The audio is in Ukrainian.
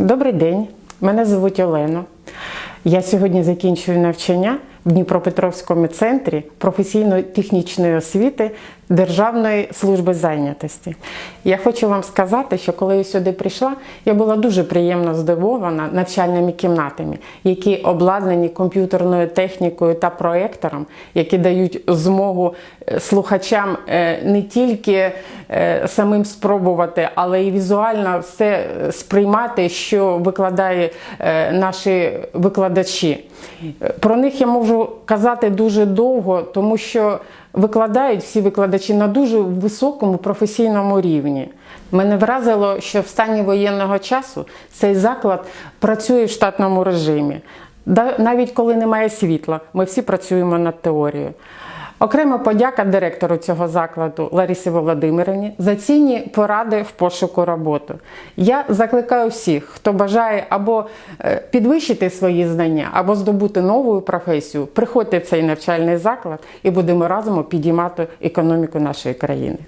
Добрий день, мене звуть Олена. Я сьогодні закінчую навчання в Дніпропетровському центрі професійно-технічної освіти Державної служби зайнятості. Я хочу вам сказати, що коли я сюди прийшла, я була дуже приємно здивована навчальними кімнатами, які обладнані комп'ютерною технікою та проектором, які дають змогу е, слухачам е, не тільки самим спробувати, але і візуально все е, сприймати, що викладає е, наші викладачі. Е, Про них я можу казати дуже довго, тому що викладають всі викладачі на дуже високому професійному рівні. Мене вразило, що в стані воєнного часу цей заклад працює в штатному режимі. Навіть коли немає світла, ми всі працюємо над теорією. Окрема подяка директору цього закладу Ларисі Володимирівні за цінні поради в пошуку роботи. Я закликаю всіх, хто бажає або е, підвищити свої знання, або здобути нову професію, приходьте в цей навчальний заклад і будемо разом підіймати економіку нашої країни.